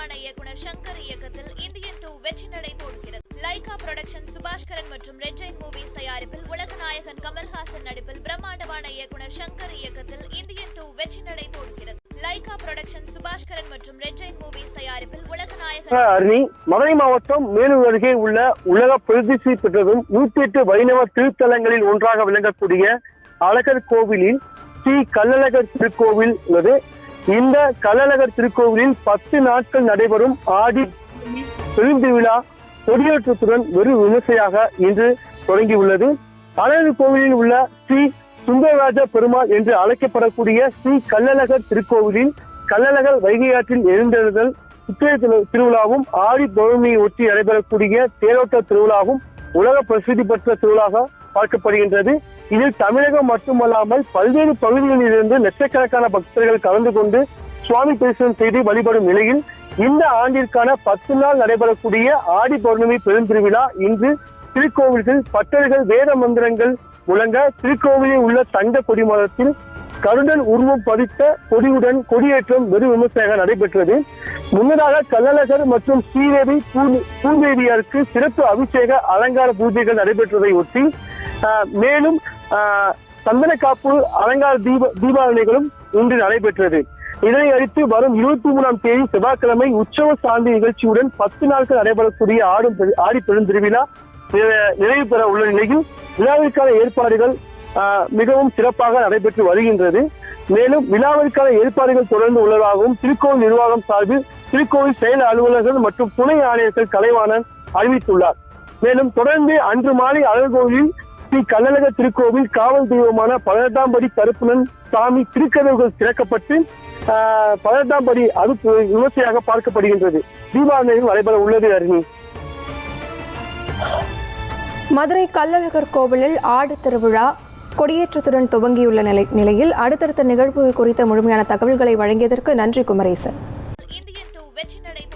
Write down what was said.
பிரம்மாண்டமான இயக்குனர் சங்கர் இயக்கத்தில் இந்தியன் டூ வெற்றி நடை போடுகிறது லைகா புரொடக்ஷன் சுபாஷ்கரன் மற்றும் ரெட் ஜெயின் மூவிஸ் தயாரிப்பில் உலக நாயகன் கமல்ஹாசன் நடிப்பில் பிரம்மாண்டமான இயக்குனர் சங்கர் இயக்கத்தில் இந்தியன் டூ வெற்றி நடை போடுகிறது லைகா புரொடக்ஷன் சுபாஷ்கரன் மற்றும் ரெட் ஜெயின் மூவிஸ் தயாரிப்பில் உலக நாயகன் அருணி. மதுரை மாவட்டம் மேலூர் அருகே உள்ள உலக பிரதிஷ்டை பெற்றதும் நூத்தி எட்டு வைணவ திருத்தலங்களில் ஒன்றாக விளங்கக்கூடிய அழகர் கோவிலில் ஸ்ரீ கல்லழகர் திருக்கோவில் உள்ளது. இந்த கள்ளழகர் திருக்கோவிலில் பத்து நாட்கள் நடைபெறும் ஆடி பெருந்திருவிழா கொடியேற்றத்துடன் வெறும் விமர்சையாக இன்று தொடங்கியுள்ளது. அழகு கோவிலில் உள்ள ஸ்ரீ சுந்தரராஜ பெருமாள் என்று அழைக்கப்படக்கூடிய ஸ்ரீ கள்ளழகர் திருக்கோவிலில் கள்ளழகர் வைகை ஆற்றில் எழுந்தெழுதல் சித்திரை திருவிழாவும் ஆடி பௌர்ணமியை ஒட்டி நடைபெறக்கூடிய தேரோட்ட திருவிழாவும் உலக பிரசித்தி பெற்ற திருவிழாக பார்க்கப்படுகின்றது. இதில் தமிழகம் மட்டுமல்லாமல் பல்வேறு பகுதிகளில் இருந்து லட்சக்கணக்கான பக்தர்கள் கலந்து கொண்டு சுவாமி தரிசனம் செய்து வழிபடும் நிலையில் இந்த ஆண்டிற்கான பத்து நாள் நடைபெறக்கூடிய ஆடி பௌர்ணமி பெருந்திருவிழா இன்று திருக்கோவில்கள் பட்டர்கள் வேத மந்திரங்கள் முழங்க திருக்கோவிலில் உள்ள தங்க கொடிமரத்தில் கருடன் உருவம் பதித்த கொடியுடன் கொடியேற்றம் வெறு விமர்சையாக நடைபெற்றது. முன்னதாக கள்ளழகர் மற்றும் ஸ்ரீதேவி பூ- பூந்தேவியாருக்கு சிறப்பு அபிஷேக அலங்கார பூஜைகள் நடைபெற்றதை ஒட்டி மேலும் சந்தன காப்பு அலங்கார தீப தீபாவளிகளும் இன்று நடைபெற்றது. இதனை அடுத்து வரும் இருபத்தி மூணாம் தேதி செவ்வாய்க்கிழமை உற்சவ சாந்தி நிகழ்ச்சியுடன் பத்து நாட்கள் நடைபெறக்கூடிய ஆடும் ஆடி பெருந்திருவிழா நிறைவு பெற உள்ள நிலையில் விழாவிற்கான ஏற்பாடுகள் ஆஹ், மிகவும் சிறப்பாக நடைபெற்று வருகின்றது. மேலும் விழாவிற்கான ஏற்பாடுகள் தொடர்ந்து உள்ளதாகவும் திருக்கோவில் நிர்வாகம் சார்பில் திருக்கோவில் செயல் அலுவலர்கள் மற்றும் துணை ஆணையர்கள் கலைவாணன் அறிவித்துள்ளார். மேலும் தொடர்ந்து அன்று மாலை அழகோவில் ஸ்ரீ கள்ளழக திருக்கோவில் காவல் தெய்வமான பதினெட்டாம் படி கருப்பணன் சாமி திருக்கதவுகள் திறக்கப்பட்டு பதினெட்டாம் படி அது விமர்சையாக பார்க்கப்படுகின்றது. தீபாவளியும் நடைபெற உள்ளது அருணி. மதுரை கள்ளழகர் கோவிலில் ஆடு திருவிழா கொடியேற்றத்துடன் துவங்கியுள்ள நிலை நிலையில் அடுத்தடுத்த நிகழ்வு குறித்த முழுமையான தகவல்களை வழங்கியதற்கு நன்றி குமரேசன்.